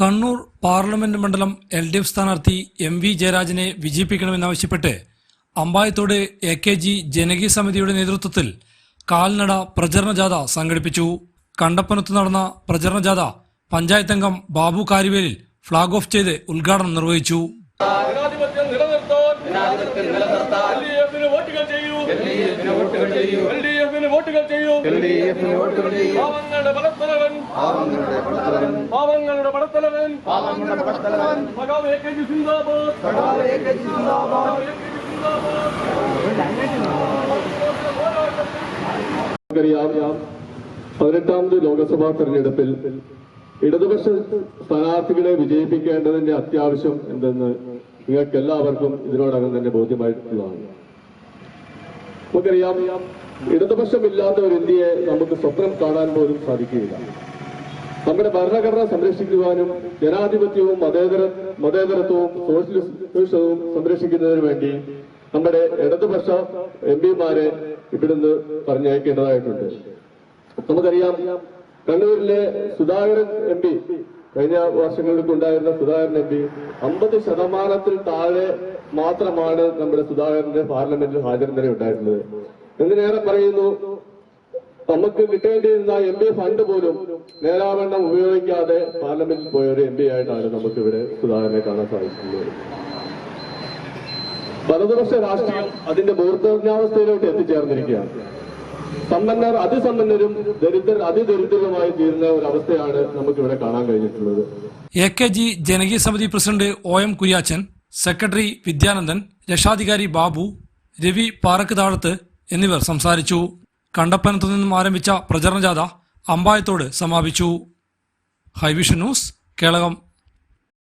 Kannur parliament മണ്ഡലം L D F സ്ഥാനാർത്ഥി M V ജയരാജനെ വിജയിപ്പിക്കണമെന്നാവശ്യപ്പെട്ട് അമ്പായത്തോട് എ കെ ജി ജനകീയ സമിതിയുടെ നേതൃത്വത്തിൽ കാൽനട പ്രചരണ ജാഥ സംഘടിപ്പിച്ചു. കണ്ടപ്പനത്ത് നടന്ന പ്രചരണ ജാഥ പഞ്ചായത്ത് അംഗം ബാബു കാരിവേലിൽ ഫ്ളാഗ് ഓഫ് ചെയ്ത് ഉദ്ഘാടനം നിർവഹിച്ചു. ജനാധിപത്യം നിലനിർത്താൻ എൽ ഡി എഫിന് വോട്ടുകൾ ചെയ്യൂ. എൽ ഡി എഫിന് വോട്ടുകൾ ചെയ്യൂ. പാവങ്ങളുടെ പടത്തലവൻ. പാവങ്ങളുടെ പടത്തലവൻ. സഖാവ് എ കെ ജി സിന്ദാബാദ്. സഖാവ് എ കെ ജി സിന്ദാബാദ്. നമുക്കറിയാം പതിനെട്ടാമത് ലോക്സഭാ തെരഞ്ഞെടുപ്പിൽ ഇടതുപക്ഷ സ്ഥാനാർത്ഥികളെ വിജയിപ്പിക്കേണ്ടതിന്റെ അത്യാവശ്യം എന്തെന്ന് നിങ്ങൾക്ക് എല്ലാവർക്കും ഇതിനോടകം തന്നെ ബോധ്യമായിട്ടുള്ളതാണ്. നമുക്കറിയാം ഇടതുപക്ഷമില്ലാത്ത ഒരു ഇന്ത്യയെ നമുക്ക് സ്വപ്നം കാണാൻ പോലും സാധിക്കുകയില്ല. നമ്മുടെ ഭരണഘടന സംരക്ഷിക്കുവാനും ജനാധിപത്യവും മതേതര മതേതരത്വവും സോഷ്യലിസവും സംരക്ഷിക്കുന്നതിനു വേണ്ടി നമ്മുടെ ഇടതുപക്ഷ എം പിമാരെ ഇവിടുന്ന് പറഞ്ഞയക്കേണ്ടതായിട്ടുണ്ട്. നമുക്കറിയാം കണ്ണൂരിലെ സുധാകരൻ എം പി കഴിഞ്ഞ വർഷങ്ങളിൽ ഉണ്ടായിരുന്ന സുധാകരൻ എം പി. അമ്പത് ശതമാനത്തിൽ താഴെ മാത്രമാണ് നമ്മുടെ സുധാകരന്റെ പാർലമെന്റിൽ ഹാജർ നില ഉണ്ടായിരുന്നത്. എന്തിനേറെ പറയുന്നു നമുക്ക് കിട്ടേണ്ടിയിരുന്ന എം പി ഫണ്ട് പോലും നേരാവണ്ണം ഉപയോഗിക്കാതെ പാർലമെന്റിൽ പോയ ഒരു എം പി ആയിട്ടാണ് നമുക്ക് ഇവിടെ സുധാകരനെ കാണാൻ സാധിക്കുന്നത്. വലതുപക്ഷ രാഷ്ട്രീയം അതിന്റെ മൂർധന്യാവസ്ഥയിലോട്ട് എത്തിച്ചേർന്നിരിക്കുകയാണ്. സമ്പന്നർ അതിസമ്പന്നരും ദരിദ്രർ അതിദരിദ്രരുമായി തീരുന്ന ഒരു അവസ്ഥയാണ് നമുക്ക് ഇവിടെ കാണാൻ കഴിഞ്ഞിട്ടുള്ളത്. എ കെ ജി ജനകീയ സമിതി president O M Kuriachan secretary Vidyanandan രക്ഷാധികാരി ബാബു രവി പാറക്ക് താഴത്ത് എന്നിവർ സംസാരിച്ചു. കണ്ടപ്പനത്തു നിന്നും ആരംഭിച്ച പ്രചരണ ജാഥ അമ്പായത്തോട് സമാപിച്ചു. Hi vision news Kelakam.